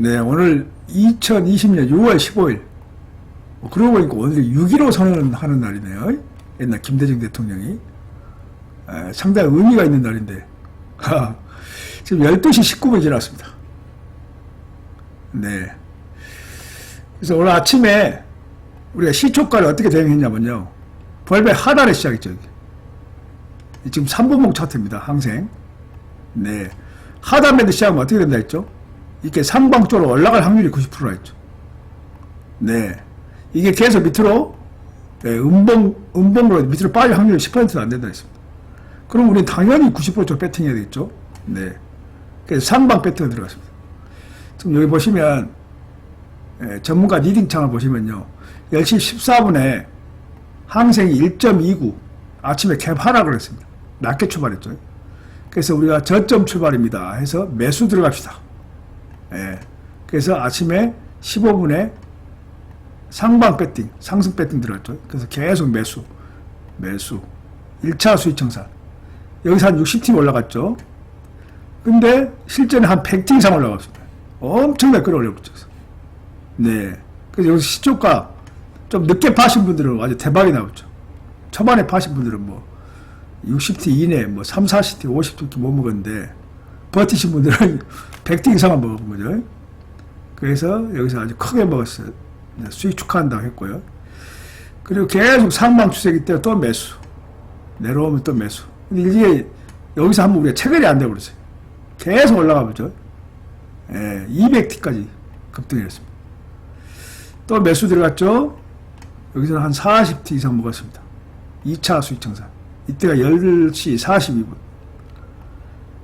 네, 오늘 2020년 6월 15일. 뭐 그러고 보니까 오늘 6.15 선언하는 날이네요. 옛날 김대중 대통령이. 에, 상당히 의미가 있는 날인데. 하, 지금 12시 19분 지났습니다. 네. 그래서 오늘 아침에 우리가 시초가를 어떻게 대응했냐면요. 벌배 하단에 시작했죠. 지금 3분목 차트입니다. 항생. 네. 하단 밴드 시작하면 어떻게 된다 했죠? 이렇게 상방 쪽으로 올라갈 확률이 90%라 했죠. 네. 이게 계속 밑으로, 네, 음봉, 음봉으로 밑으로 빠질 확률이 10%도 안 된다 했습니다. 그럼 우리는 당연히 90%쪽 배팅해야 되겠죠? 네. 그래서 상방 배팅을 들어갔습니다. 지금 여기 보시면, 예, 전문가 리딩 창을 보시면요. 10시 14분에 항생이 1.29, 아침에 캡 하락을 했습니다. 낮게 출발했죠. 그래서 우리가 저점 출발입니다. 해서 매수 들어갑시다. 예. 그래서 아침에 15분에 상방 배팅, 상승 배팅 들어갔죠. 그래서 계속 매수, 매수. 1차 수익 청산. 여기서 한 60팀 올라갔죠. 근데 실제는 한 100팀 이상 올라갔습니다. 엄청나게 끌어올려붙죠. 네. 그래서 여기서 시초가 좀 늦게 파신 분들은 완전 대박이 나왔죠. 초반에 파신 분들은 뭐 60티 이내, 뭐 3, 40티, 50티 못 먹었는데 버티신 분들은 100티 이상은 먹은 거죠. 그래서 여기서 아주 크게 먹었어요. 네, 수익 축하한다고 했고요. 그리고 계속 상방 추세기 때문에 또 매수. 내려오면 또 매수. 근데 이게 여기서 한번 우리가 체결이 안 되버렸어요. 계속 올라가 보죠. 예, 200티까지 급등했습니다. 또 매수 들어갔죠? 여기서는 한 40티 이상 먹었습니다. 2차 수익 청산. 이때가 10시 42분.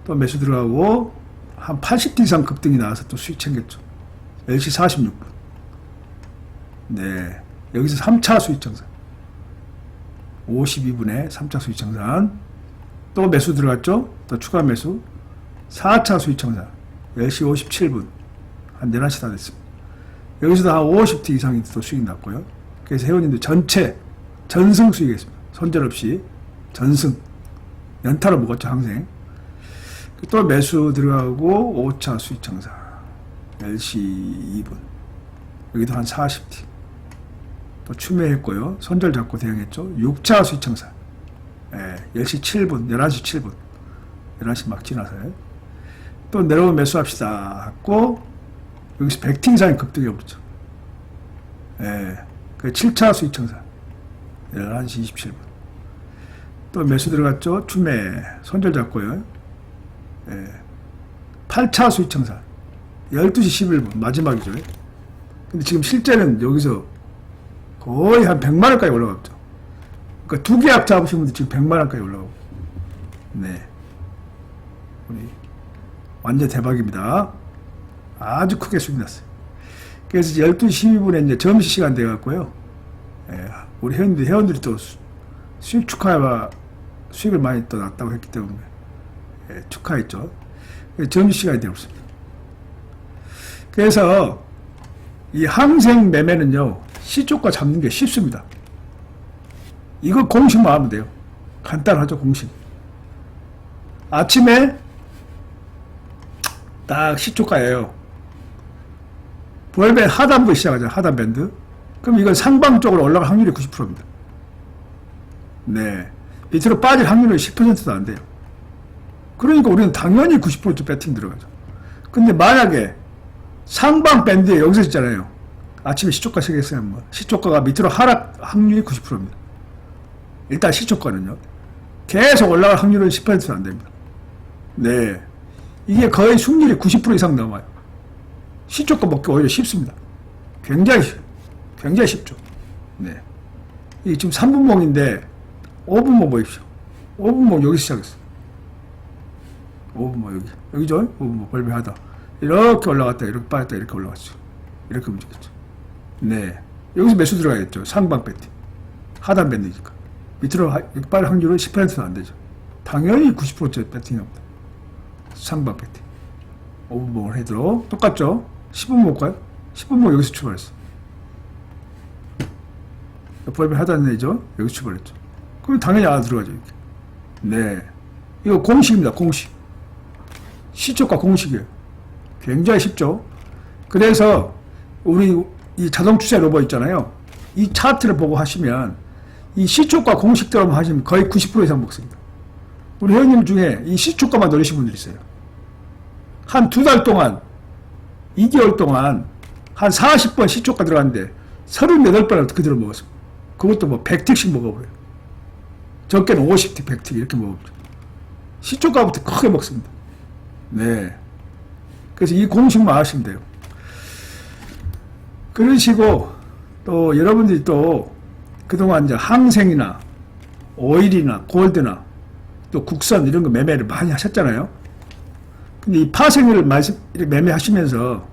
또 매수 들어가고 한 80티 이상 급등이 나와서 또 수익 챙겼죠. 10시 46분. 네. 여기서 3차 수익 청산. 52분에 3차 수익 청산. 또 매수 들어갔죠? 또 추가 매수. 4차 수익 청산. 10시 57분. 한 11시 다 됐습니다. 여기서도 한 50티 이상이 또 수익 났고요. 그래서 회원님들 전체 전승 수익했습니다. 손절 없이 전승. 연타로 먹었죠, 항생. 또 매수 들어가고 5차 수익 청산. 10시 2분. 여기도 한 40티. 또 추매했고요. 손절 잡고 대응했죠. 6차 수익 청산. 예, 10시 7분, 11시 7분. 11시 막 지나서요. 또 내려오면 매수합시다. 하고, 여기서 100티 이상이 급등해 버렸죠. 예, 그 7차 수익 청산. 11시 27분. 또 매수 들어갔죠. 추매. 손절 잡고요. 예. 8차 수익 청산. 12시 11분. 마지막이죠. 근데 지금 실제는 여기서 거의 한 100만 원까지 올라갔죠. 그러니까 두 계약 잡으신 분들 지금 100만 원까지 올라가고. 네. 우리 완전 대박입니다. 아주 크게 수익 났어요. 그래서 12시 12분에 이제 점심 시간 돼 갖고요. 예, 우리 회원들, 회원들이 또 수- 수익 축하와 수익을 많이 또 났다고 했기 때문에 예, 축하했죠. 점심시간이 되었습니다. 그래서 이 항생 매매는요, 시초가 잡는 게 쉽습니다. 이거 공식만 하면 돼요. 간단하죠, 공식. 아침에 딱 시초가예요. 월배 하단부 시작하죠. 하단 밴드. 그럼 이건 상방 쪽으로 올라갈 확률이 90%입니다. 네. 밑으로 빠질 확률은 10%도 안 돼요. 그러니까 우리는 당연히 90% 배팅 들어가죠. 근데 만약에 상방 밴드에 여기서 있잖아요. 아침에 시초가 시작했으면 뭐 시초가가 밑으로 하락 확률이 90%입니다. 일단 시초가는요. 계속 올라갈 확률은 10%도 안 됩니다. 네. 이게 거의 승률이 90% 이상 넘어요. 시초가 먹기 오히려 쉽습니다. 굉장히, 쉽- 굉장히 쉽죠. 네. 이 지금 3분봉인데 5분봉 보십시오. 5분봉 여기 시작했어. 5분봉 여기. 여기죠? 5분봉 벌배하다. 이렇게 올라갔다, 이렇게 빠졌다, 이렇게 올라갔죠. 이렇게 움직였죠. 네. 여기서 매수 들어가겠죠. 상방 배팅. 하단 밴드니까. 밑으로 빠질 확률은 10%는 안 되죠. 당연히 90%째 배팅합니다. 상방 배팅. 5분봉을 해도 똑같죠? 10분 볼까요? 10분봉 여기서 출발했어. 벌배 하단 내죠? 여기서 출발했죠. 그럼 당연히 알아 들어가죠. 이렇게. 네. 이거 공식입니다. 공식. 시초가 공식이에요. 굉장히 쉽죠? 그 그래서 우리 이 자동 추세 로봇 있잖아요. 이 차트를 보고 하시면 이 시초가 공식대로 하시면 거의 90% 이상 먹습니다. 우리 회원님 중에 이 시초가만 노리신 분들이 있어요. 한 두 달 동안, 2개월 동안 한 40번 시초가 들어갔는데 38번을 그대로 먹었습니다. 그것도 뭐 100틱씩 먹어버려요. 적게는 50틱, 100틱 이렇게 먹어버려요. 시초가부터 크게 먹습니다. 네. 그래서 이 공식만 하시면 돼요. 그러시고 또 여러분들이 또 그동안 이제 항생이나 오일이나 골드나 또 국산 이런 거 매매를 많이 하셨잖아요. 근데 이 파생을 매매하시면서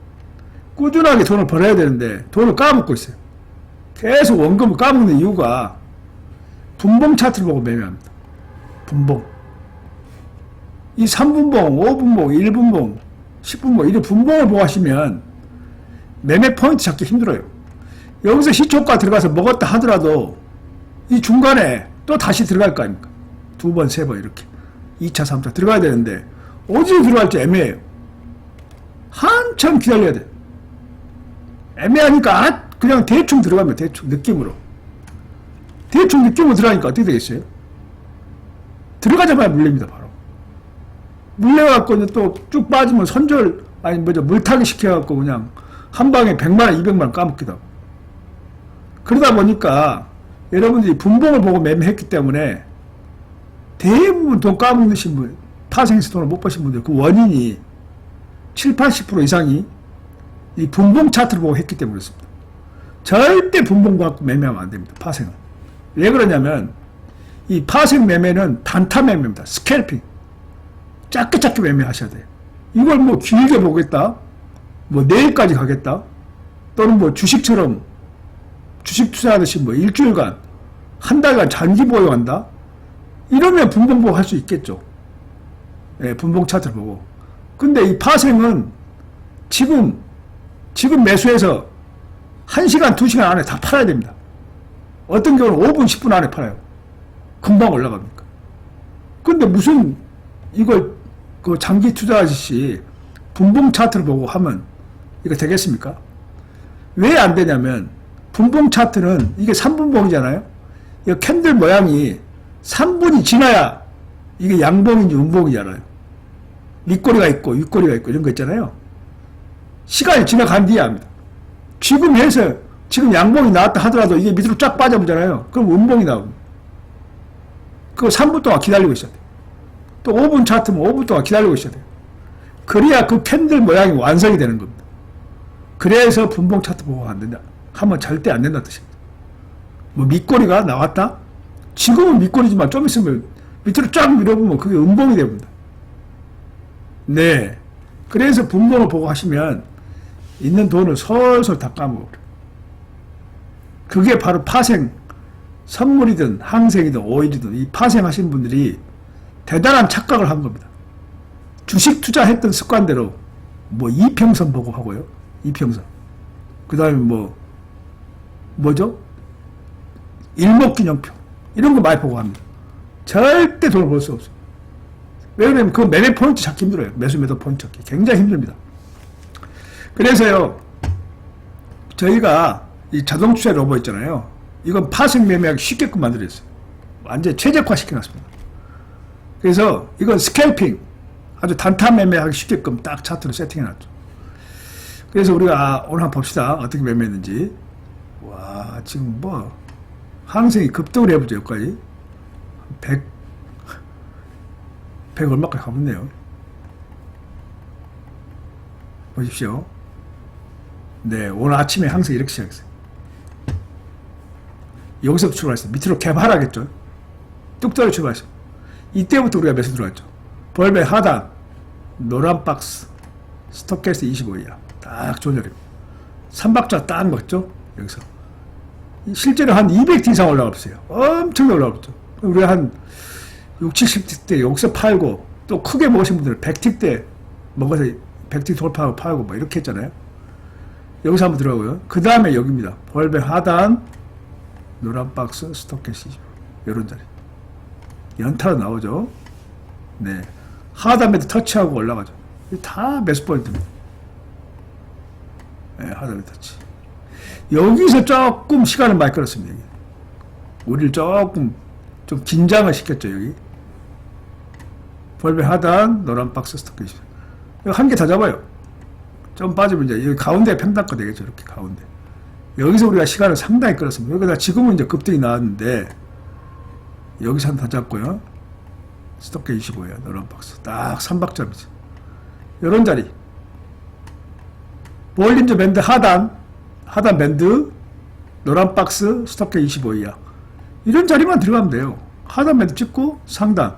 꾸준하게 돈을 벌어야 되는데 돈을 까먹고 있어요. 계속 원금을 까먹는 이유가 분봉 차트를 보고 매매합니다. 분봉. 이 3분봉, 5분봉, 1분봉, 10분봉, 이런 분봉을 보고 하시면 매매 포인트 잡기 힘들어요. 여기서 시초가 들어가서 먹었다 하더라도 이 중간에 또 다시 들어갈 거 아닙니까? 두 번, 세 번 이렇게. 2차, 3차 들어가야 되는데 어디로 들어갈지 애매해요. 한참 기다려야 돼. 애매하니까 아, 그냥 대충 들어가면 대충 느낌으로. 대충 느낌으로 들어가니까 어떻게 되겠어요? 들어가자마자 물립니다, 바로. 물려갖고 또 쭉 빠지면 선절, 아니, 뭐죠, 물타기 시켜갖고 그냥 한 방에 100만 원, 200만 원 까먹기도 하고. 그러다 보니까 여러분들이 분봉을 보고 매매했기 때문에 대부분 돈 까먹으신 분, 파생해서 돈을 못 버신 분들, 그 원인이 7, 80% 이상이 이 분봉 차트를 보고 했기 때문에 그렇습니다. 절대 분봉 갖고 매매하면 안 됩니다. 파생은. 왜 그러냐면 이 파생 매매는 단타 매매입니다. 스캘핑. 짧게 짧게 매매하셔야 돼요. 이걸 뭐 길게 보겠다. 뭐 내일까지 가겠다. 또는 뭐 주식처럼 주식 투자하듯이 뭐 일주일간 한 달간 장기 보유한다. 이러면 분봉 보고 할수 있겠죠. 예, 분봉 차트를 보고. 근데 이 파생은 지금 지금 매수해서 1시간, 2시간 안에 다 팔아야 됩니다. 어떤 경우는 5분, 10분 안에 팔아요. 금방 올라갑니까? 근데 무슨 이걸 그 장기 투자하듯이 분봉 차트를 보고 하면 이거 되겠습니까? 왜 안 되냐면 분봉 차트는 이게 3분봉이잖아요. 이 캔들 모양이 3분이 지나야 이게 양봉인지 음봉이잖아요. 밑꼬리가 있고 윗꼬리가 있고 이런 거 있잖아요. 시간이 지나간 뒤에 합니다. 지금 해서 지금 양봉이 나왔다 하더라도 이게 밑으로 쫙 빠져보잖아요. 그럼 음봉이 나옵니다. 그거 3분 동안 기다리고 있어야 돼요. 또 5분 차트면 5분 동안 기다리고 있어야 돼요. 그래야 그 캔들 모양이 완성이 되는 겁니다. 그래서 분봉 차트 보고 안 된다. 하면 절대 안 된다 뜻입니다. 뭐 밑꼬리가 나왔다? 지금은 밑꼬리지만 좀 있으면 밑으로 쫙 밀어보면 그게 음봉이 됩니다. 네. 그래서 분봉을 보고 하시면 있는 돈을 솔솔 다 까먹어버려. 그게 바로 파생, 선물이든 항생이든 오일이든 이 파생하신 분들이 대단한 착각을 한 겁니다. 주식 투자했던 습관대로 뭐 이평선 보고 하고요. 이평선. 그 다음에 뭐, 뭐죠? 일목균형표. 이런 거 많이 보고 합니다. 절대 돈을 벌 수 없어요. 왜 그러냐면 그 매매 포인트 찾기 힘들어요. 매수 매도 포인트 찾기. 굉장히 힘듭니다. 그래서요, 저희가 이 자동 투자 로봇 있잖아요. 이건 파생 매매하기 쉽게끔 만들었어요. 완전 최적화 시켜놨습니다. 그래서 이건 스캘핑. 아주 단타 매매하기 쉽게끔 딱 차트로 세팅해 놨죠. 그래서 우리가 아, 오늘 한번 봅시다. 어떻게 매매했는지. 와, 지금 뭐, 항생이 급등을 해보죠, 여기까지. 100, 100 얼마까지 가봤네요. 보십시오. 네, 오늘 아침에 항상 이렇게 시작했어요. 여기서 출발했어요. 밑으로 개발하겠죠. 뚝 떨어 출발했어요. 이때부터 우리가 매수 들어갔죠. 벌배 하단, 노란 박스, 스토캐스 25이야. 딱 조절이고. 3박자 딱 먹죠. 여기서. 실제로 한 200티 이상 올라갔어요. 엄청 올라갔죠. 우리 한 6, 70틱 때 여기서 팔고 또 크게 먹으신 분들은 100틱 때 먹어서 100틱 돌파하고 팔고 뭐 이렇게 했잖아요. 여기서 한번 들어가고요. 그 다음에 여기입니다. 벌배 하단, 노란 박스, 스토캐시죠. 이런 자리. 연타로 나오죠. 네. 하단에도 터치하고 올라가죠. 다 매수 포인트입니다. 예, 하단에 터치. 여기서 조금 시간을 많이 끌었습니다. 여기. 우리를 조금 좀 긴장을 시켰죠 여기. 볼베 하단 노란 박스 스토커 한개 더 잡아요. 좀 빠지면 이제 여기 가운데 펜다커 되겠죠 이렇게 가운데. 여기서 우리가 시간을 상당히 끌었습니다. 여기다 지금은 이제 급등이 나왔는데 여기서 한더 잡고요. 스토커 25예요 노란 박스 딱 3박점이죠. 이런 자리. 볼린저 밴드 하단, 하단 밴드, 노란 박스, 스토커 25이야. 이런 자리만 들어가면 돼요. 하단 밴드 찍고 상단.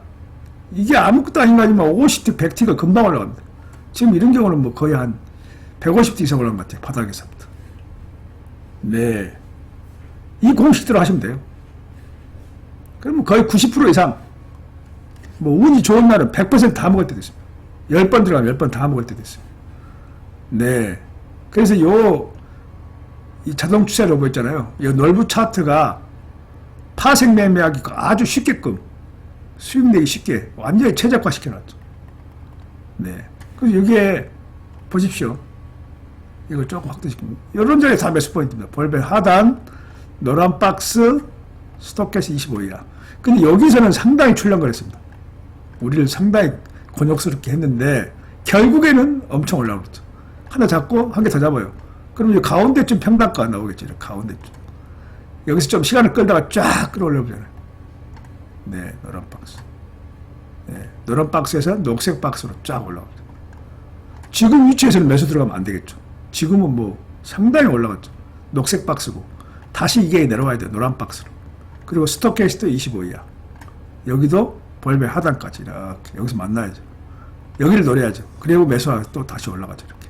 이게 아무것도 아닌 거 아니면 50티, 100티가 금방 올라갑니다. 지금 이런 경우는 뭐 거의 한 150티 이상 올라간 것 같아요. 바닥에서부터. 네. 이 공식대로 하시면 돼요. 그러면 거의 90% 이상, 뭐 운이 좋은 날은 100%다 먹을 때도 있습니다. 10번 들어가면 10번 다 먹을 때도 있어요. 네. 그래서 요, 이 자동 추세 로봇 있잖아요. 이 넓은 차트가 파생 매매하기 아주 쉽게끔 수익 내기 쉽게 완전히 최적화 시켜놨죠. 네. 그래서 여기에 보십시오. 이걸 조금 확대시킵니다. 이런 자리에 다 매수 포인트입니다. 볼벨 하단, 노란 박스, 스톱캐시 25이야. 근데 여기서는 상당히 출렁거렸습니다. 우리를 상당히 곤욕스럽게 했는데 결국에는 엄청 올라오죠. 하나 잡고 한 개 더 잡아요. 그럼 이제 가운데쯤 평단가 나오겠죠. 가운데쯤. 여기서 좀 시간을 끌다가 쫙 끌어올려 보잖아요. 네, 노란 박스. 네, 노란 박스에서 녹색 박스로 쫙 올라옵니다. 지금 위치에서는 매수 들어가면 안 되겠죠. 지금은 뭐 상당히 올라갔죠. 녹색 박스고. 다시 이게 내려와야 돼요. 노란 박스로. 그리고 스토캐스트 25이야. 여기도 볼배 하단까지 이렇게 여기서 만나야죠. 여기를 노려야죠. 그리고 매수하고 또 다시 올라가죠. 이렇게.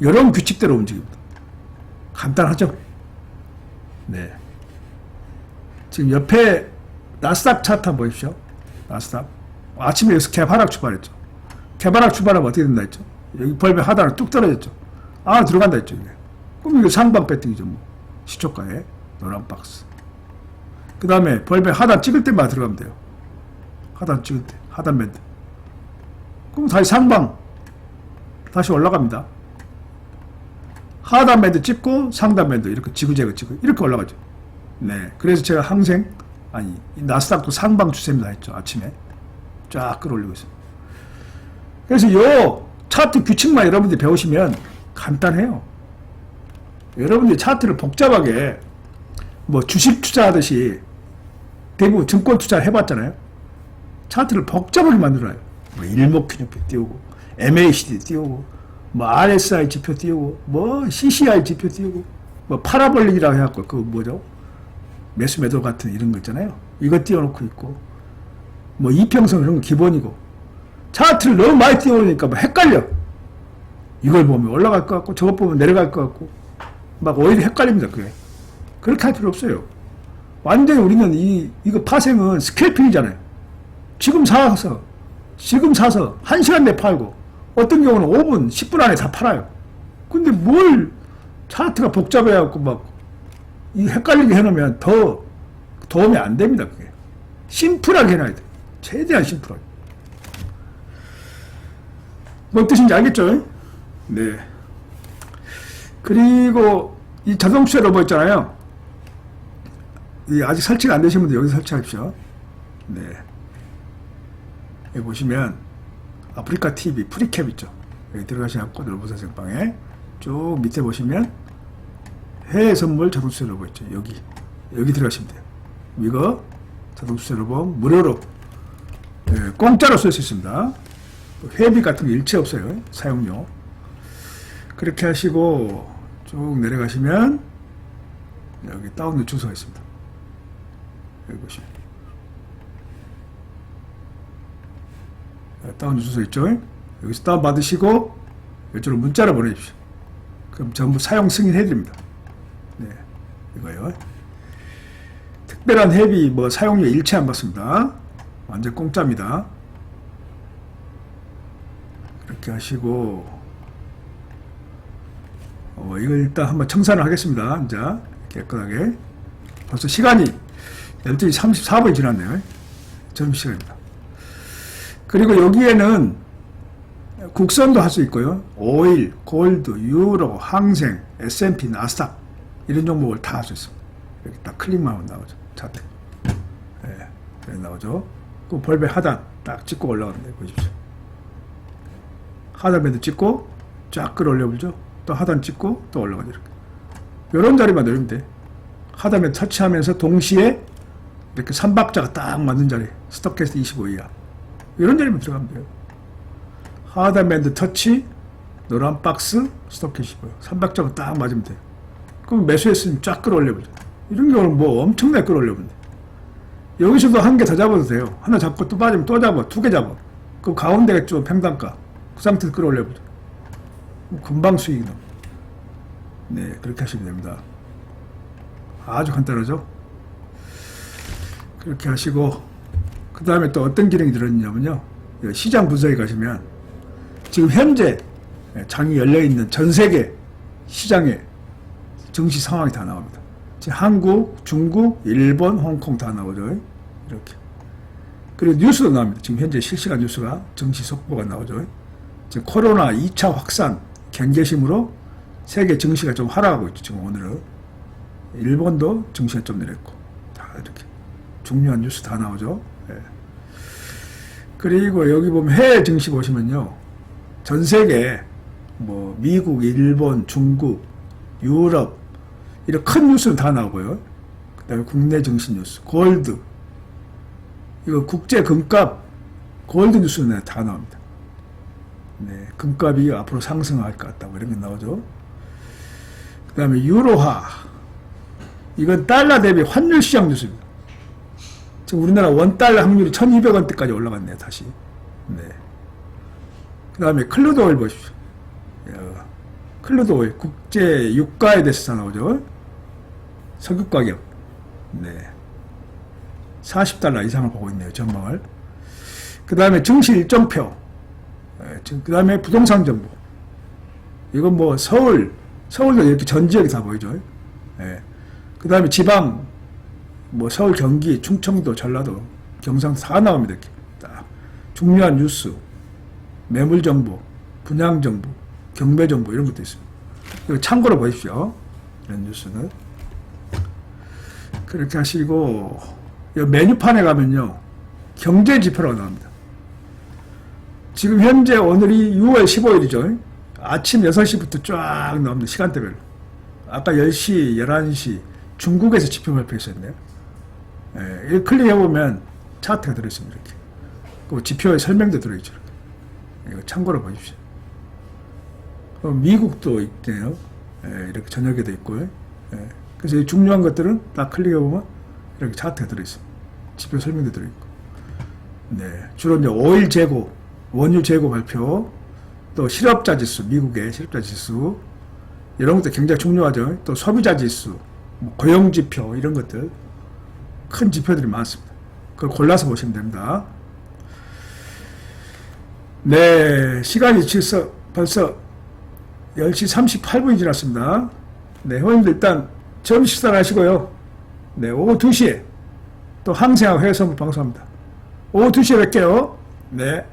이런 규칙대로 움직입니다. 간단하죠? 네. 지금 옆에 나스닥 차트 한번 보십시오. 나스닥. 아침에 여기서 개발락 출발했죠. 개발락 출발하면 어떻게 된다 했죠? 여기 벌배 하단을 뚝 떨어졌죠. 아, 들어간다 했죠. 이게. 그럼 이거 상방 배팅이죠. 뭐. 시초가에 노란 박스. 그 다음에 벌배 하단 찍을 때만 들어가면 돼요. 하단 찍을 때. 하단 밴드. 그럼 다시 상방. 다시 올라갑니다. 하단 밴드 찍고 상단 밴드 이렇게 지그재그 찍고 이렇게 올라가죠. 네. 그래서 제가 항생 아니 이 나스닥도 상방 추세입니다 했죠. 아침에 쫙 끌어올리고 있습니다. 그래서 요 차트 규칙만 여러분들이 배우시면 간단해요. 여러분들이 차트를 복잡하게 뭐 주식 투자하듯이 대부분 증권 투자 해봤잖아요. 차트를 복잡하게 만들어요. 뭐 일목균형표 띄우고 MACD 띄우고 뭐 RSI 지표 띄우고 뭐 CCI 지표 띄우고 뭐 파라볼릭이라고 해갖고 그 뭐죠 매수 매도 같은 이런 거 있잖아요. 이거 띄워놓고 있고 뭐 이평선 이런 거 기본이고 차트를 너무 많이 띄워놓으니까 뭐 헷갈려. 이걸 보면 올라갈 것 같고 저것 보면 내려갈 것 같고 막 오히려 헷갈립니다. 그게 그렇게 할 필요 없어요. 완전히 우리는 이 이거 파생은 스캘핑이잖아요. 지금 사서 지금 사서 한 시간 내에 팔고 어떤 경우는 5분, 10분 안에 다 팔아요. 근데 뭘 차트가 복잡해갖고 막, 이 헷갈리게 해놓으면 더 도움이 안 됩니다, 그게. 심플하게 해놔야 돼. 최대한 심플하게. 뭔 뜻인지 알겠죠? 네. 그리고 이 자동차 로봇 있잖아요. 이 아직 설치가 안 되신 분들 여기 설치하십시오. 네. 여기 보시면 아프리카 TV 프리캡 있죠. 여기 들어가셔갖고 넓은 생방에 쭉 밑에 보시면 해외 선물 자동차 로봇 있죠. 여기 여기 들어가시면 돼요. 이거 자동차 로봇 무료로 예, 공짜로 쓸 수 있습니다. 회비 같은 거 일체 없어요. 사용료. 그렇게 하시고 쭉 내려가시면 여기 다운로드 주소가 있습니다. 여기 보시면 다운 주소 있죠? 여기서 다운 받으시고 이쪽으로 문자를 보내주십시오. 그럼 전부 사용 승인해드립니다. 네, 이거요. 특별한 회비 뭐 사용료 일체 안 받습니다. 완전 공짜입니다. 이렇게 하시고 어, 이걸 일단 한번 청산을 하겠습니다. 이제 깨끗하게 벌써 시간이 12시 34분이 지났네요. 점심시간입니다. 그리고 여기에는 국선도 할 수 있고요. 오일, 골드, 유로, 항생, S&P, 나스닥 이런 종목을 다 할 수 있습니다. 이렇게 딱 클릭만 하면 나오죠. 차트. 예, 여기 나오죠. 그 벌배 하단 딱 찍고 올라가는데 보십시오. 하단 밴드 찍고 쫙 끌어올려 보죠. 또 하단 찍고 또 올라가죠. 이렇게. 이런 자리만 누르면 돼. 하단 밴드 터치하면서 동시에 이렇게 삼박자가 딱 맞는 자리. 스톱캐스트 25 이하. 이런 자리만 들어가면 돼요. 하단 밴드 터치, 노란 박스, 스톱캐시 보여. 삼박자가 딱 맞으면 돼. 그럼 매수했으면 쫙 끌어올려보죠. 이런 경우는 뭐 엄청나게 끌어올려보면 돼. 여기서도 한 개 더 잡아도 돼요. 하나 잡고 또 빠지면 또 잡아. 두 개 잡아. 그럼 가운데가 좀 평단가. 그 상태에서 끌어올려보죠. 금방 수익이 납니다. 네, 그렇게 하시면 됩니다. 아주 간단하죠? 그렇게 하시고, 그 다음에 또 어떤 기능이 들어있냐면요. 여기 시장 분석에 가시면, 지금 현재 장이 열려있는 전 세계 시장의 증시 상황이 다 나옵니다. 한국, 중국, 일본, 홍콩 다 나오죠. 이렇게. 그리고 뉴스도 나옵니다. 지금 현재 실시간 뉴스가 증시 속보가 나오죠. 지금 코로나 2차 확산 경계심으로 세계 증시가 좀 하락하고 있죠. 지금 오늘은. 일본도 증시가 좀 내렸고. 다 이렇게. 중요한 뉴스 다 나오죠. 예. 그리고 여기 보면 해외 증시 보시면요. 전 세계 뭐 미국, 일본, 중국, 유럽 이런 큰 뉴스는 다 나오고요. 그다음에 국내 증시 뉴스, 골드 이거 국제 금값 골드 뉴스는 다 나옵니다. 네, 금값이 앞으로 상승할 것 같다. 뭐 이런 게 나오죠. 그다음에 유로화 이건 달러 대비 환율 시장 뉴스입니다. 지금 우리나라 원 달러 환율이 1,200원대까지 올라갔네요. 다시. 네. 그 다음에 클루드 오일 보십시오. 야, 클루드 오일, 국제 유가에 대해서 다 나오죠. 석유 가격. 네. 40달러 이상을 보고 있네요. 전망을. 그 다음에 증시 일정표. 그 다음에 부동산 정보. 이건 뭐 서울, 서울도 이렇게 전 지역이 다 보이죠. 예. 그 다음에 지방, 뭐 서울, 경기, 충청도, 전라도, 경상 다 나옵니다. 이렇게. 딱. 중요한 뉴스. 매물 정보, 분양 정보, 경매 정보 이런 것도 있습니다. 이거 참고로 보십시오. 이런 뉴스는. 그렇게 하시고 이 메뉴판에 가면요. 경제 지표라고 나옵니다. 지금 현재 오늘이 6월 15일이죠. 아침 6시부터 쫙 나옵니다. 시간대별로. 아까 10시, 11시 중국에서 지표 발표했었네요. 예, 이 클릭해보면 차트가 들어있습니다. 이렇게. 그 지표의 설명도 들어있죠. 이거 참고로 보십시오. 어, 미국도 있네요. 예, 이렇게 저녁에도 있고요. 예, 그래서 이 중요한 것들은 딱 클릭해보면 이렇게 차트가 들어있습니다. 지표 설명도 들어있고. 네, 주로 이제 오일 재고, 원유 재고 발표, 또 실업자 지수, 미국의 실업자 지수, 이런 것도 굉장히 중요하죠. 또 소비자 지수, 뭐 고용 지표, 이런 것들. 큰 지표들이 많습니다. 그걸 골라서 보시면 됩니다. 네, 시간이 벌써, 벌써 10시 38분이 지났습니다. 네, 회원님들 일단 점 식사를 하시고요. 네, 오후 2시에 또 항생하고 회선부 방송합니다. 오후 2시에 뵐게요. 네.